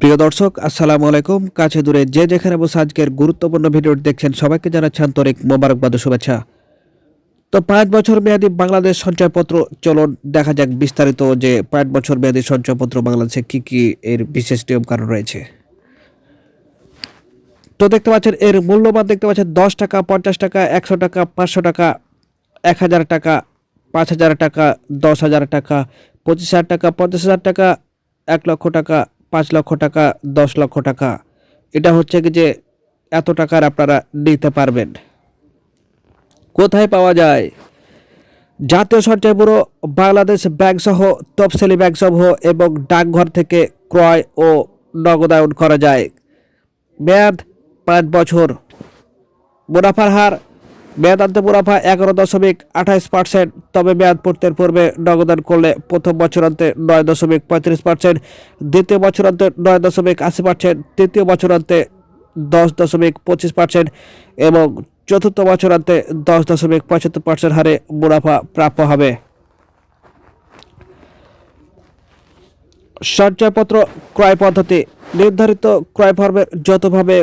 প্রিয় দর্শক, আসসালামু আলাইকুম। কাছে দূরে যে যেখানে বসে আজকের গুরুত্বপূর্ণ ভিডিও দেখছেন সবাইকে জানাচ্ছি আন্তরিক মোবারকবাদ শুভেচ্ছা। তো পাঁচ বছর মেয়াদী বাংলাদেশ সঞ্চয়পত্র চলুন, দেখা যাক বিস্তারিত যে পাঁচ বছর মেয়াদী সঞ্চয়পত্র বাংলাদেশে কি কি এর বিশেষ নিয়ম কারণ রয়েছে। তো দেখতে পাচ্ছেন, এর মূল্যমান দেখতে পাচ্ছেন, দশ টাকা, পঞ্চাশ টাকা, একশো টাকা, পাঁচশো টাকা, এক হাজার টাকা, পাঁচ হাজার টাকা, দশ হাজার টাকা, পঁচিশ হাজার টাকা, পঞ্চাশ হাজার টাকা, এক লক্ষ টাকা পাঁচ লক্ষ টাকা, দশ লক্ষ টাকা। এটা হচ্ছে কি যে এত টাকার আপনারা নিতে পারবেন। কোথায় পাওয়া যায়? জাতীয় সঞ্চয় ব্যুরো, বাংলাদেশ ব্যাংক সহ তফসিলি ব্যাংক সমূহ এবং ডাকঘর থেকে ক্রয় ও নগদায়ন করা যায়। মেয়াদ পাঁচ বছর। মুনাফার হার মেয়াদান্ত মুনাফা এগারো দশমিক আঠাইশ পার্সেন্ট, তবে মেয়াদ পূর্তের পূর্বে নগদান করলে প্রথম বছরান্তে নয় দশমিক পঁয়ত্রিশ পার্সেন্ট, দ্বিতীয় বছরান্তে নয় দশমিক আশি পার্সেন্ট, তৃতীয় বছরান্তে দশ দশমিক পঁচিশ পার্সেন্ট এবং চতুর্থ বছরান্তে দশ দশমিক পঁচাত্তর পার্সেন্ট হারে মুনাফা প্রাপ্য হবে। সঞ্চয়পত্র ক্রয় পদ্ধতি নির্ধারিত ক্রয় ফর্মের যতভাবে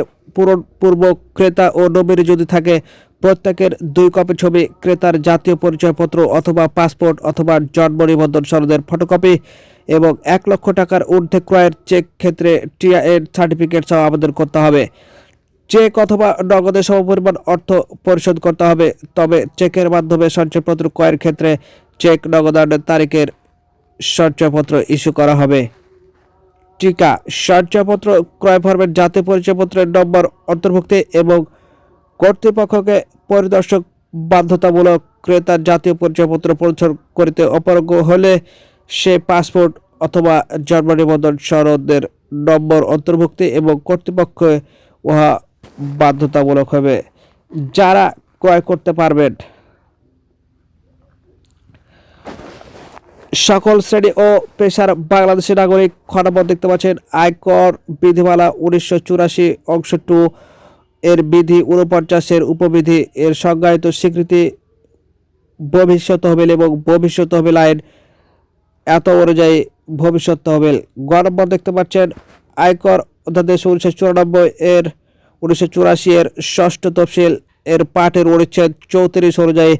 পূর্ব ক্রেতা ও নমিনি যদি থাকে, প্রত্যেকের দুই কপি ছবি, ক্রেতার জাতীয় পরিচয়পত্র অথবা পাসপোর্ট অথবা জন্ম নিবন্ধন সনদের ফটোকপি এবং এক লক্ষ টাকার ঊর্ধ্বে ক্রয়ের চেক ক্ষেত্রে টিআইএন সার্টিফিকেট সহ আবেদন করতে হবে। চেক অথবা নগদে সমপরিমাণ অর্থ পরিশোধ করতে হবে, তবে চেকের মাধ্যমে সঞ্চয়পত্র ক্রয়ের ক্ষেত্রে চেক নগদায়নের তারিখের সঞ্চয়পত্র ইস্যু করা হবে। টিকা সঞ্চয়পত্র ক্রয় ফর্মের জাতীয় পরিচয়পত্রের নম্বর অন্তর্ভুক্তি এবং কর্তৃপক্ষকে পরিদর্শক বাধ্যতামূলক ক্রেতার জাতীয় পরিচয়পত্র পরিচয় করিতে অপারগ হলে সে পাসপোর্ট অথবা জন্ম নিবন্ধন সনদের নম্বর অন্তর্ভুক্তি এবং কর্তৃপক্ষ উহা বাধ্যতামূলক হবে। যারা ক্রয় করতে পারবেন সকল শ্রেণি ও পেশার বাংলাদেশি নাগরিক খনাবর দেখতে পাচ্ছেন। আয়কর বিধিমালা উনিশশো চুরাশি অংশ টু এর বিধি উনপঞ্চাশের উপবিধি। এর সংজ্ঞায়িত স্বীকৃতি ভবিষ্যৎ তহবিল এবং ভবিষ্যৎ তহবিল আইন এত অনুযায়ী ভবিষ্যৎ তহবিল। গ নম্বর দেখতে পাচ্ছেন, আয়কর অধ্যাদেশ উনিশশো চুরানব্বই এর উনিশশো চুরাশি এর ষষ্ঠ তফসিল। এর পাঠের অনুচ্ছেদ চৌত্রিশ অনুযায়ী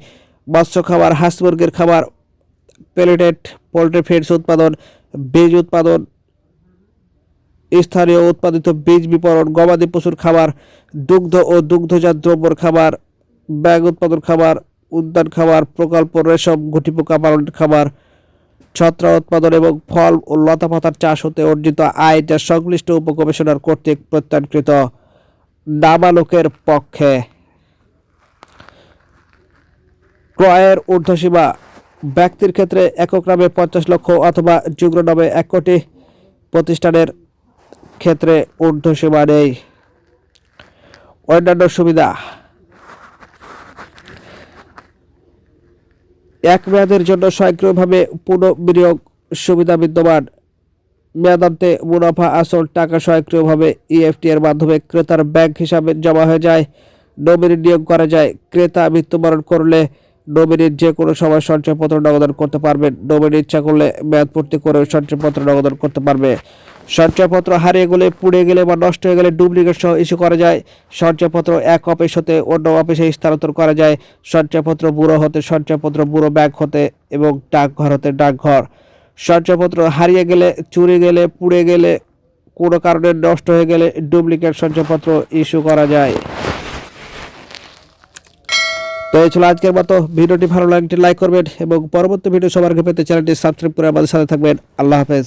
মৎস্য খাবার হাঁস মুরগির খাবার পেলেটেড পোল্ট্রি ফিডস উৎপাদন, বীজ উৎপাদন, স্থানীয় উৎপাদিত বীজ বিপণন, গবাদি পশুর খাবার, দুগ্ধ ও দুগ্ধজাত দ্রব্যর খাবার, ব্যাগ উৎপাদন খাবার, উদ্যান খাবার, প্রকল্প, রেশম, গুটিপোকা পালনের খাবার, ছত্রাক উৎপাদন এবং ফল ও লতা পাতার চাষ হতে অর্জিত আয় যা সংশ্লিষ্ট উপকমিশনার কর্তৃক প্রত্যানকৃত নাবালকের পক্ষে। ক্রয়ের ঊর্ধ্বসীমা ব্যক্তির ক্ষেত্রে একক নামে পঞ্চাশ লক্ষ অথবা যুগ্ম নামে এক কোটি প্রতিষ্ঠানের ক্ষেত্রে ঊর্ধ্বসীমা নেই। অন্যান্য সুবিধা। এক মেয়াদের জন্য স্বয়ংক্রিয়ভাবে পুনঃবিনিয়োগ সুবিধা বিদ্যমান। মেয়াদান্তে মুনাফা আসল টাকা স্বয়ংক্রিয়ভাবে ইএফটি এর মাধ্যমে ক্রেতার ব্যাংক হিসাবে জমা হয়ে যায়। নমিনি নিয়োগ করা যায়। ক্রেতা মৃত্যুবরণ করলে নমিনির যে কোনো সময় সঞ্চয়পত্র নগদান করতে পারবেন নমিনি ইচ্ছা করলে মেয়াদ পূর্তি করে সঞ্চয়পত্র নগদান করতে পারবে। সঞ্চয়পত্র হারিয়ে গেলে, পুড়ে গেলে বা নষ্ট হয়ে গেলে ডুপ্লিকেট সহ ইস্যু করা যায়। সঞ্চয়পত্র এক অফিস হতে অন্য অফিসে স্থানান্তর করা যায়। সঞ্চয়পত্র ব্যুরো হতে সঞ্চয়পত্র ব্যুরো ব্যাংক হতে এবং ডাকঘর হতে ডাকঘর। সঞ্চয়পত্র হারিয়ে গেলে, চুরি গেলে, পুড়ে গেলে, কোনো কারণে নষ্ট হয়ে গেলে ডুপ্লিকেট সঞ্চয়পত্র ইস্যু করা যায়। তো এই ছিল আজকের মতো। ভিডিওটি ভালো লাগলে লাইক করবেন এবং পরবর্তী ভিডিও সবার পেতে চ্যানেলটি সাবস্ক্রাইব করে আমাদের সাথে থাকবেন। আল্লাহ হাফেজ।